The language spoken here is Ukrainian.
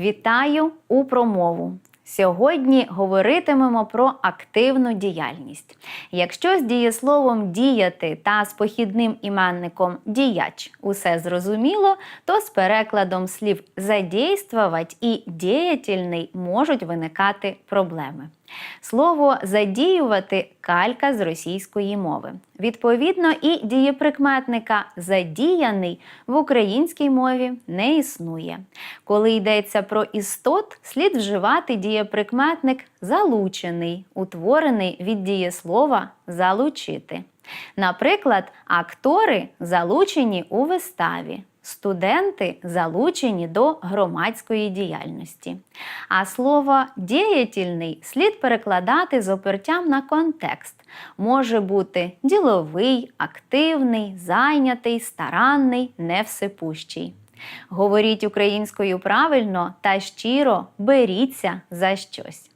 Вітаю у промову. Сьогодні говоритимемо про активну діяльність. Якщо з дієсловом діяти та з похідним іменником діяч усе зрозуміло, то з перекладом слів задействовать і діятельний можуть виникати проблеми. Слово задіювати калька з російської мови. Відповідно, і дієприкметника задіяний в українській мові не існує. Коли йдеться про істот, слід вживати дієприкметник залучений, утворений від дієслова залучити. Наприклад, актори залучені у виставі. Студенти залучені до громадської діяльності. А слово діятельний слід перекладати з опертям на контекст. Може бути діловий, активний, зайнятий, старанний, невсипущий. Говоріть українською правильно та щиро беріться за щось.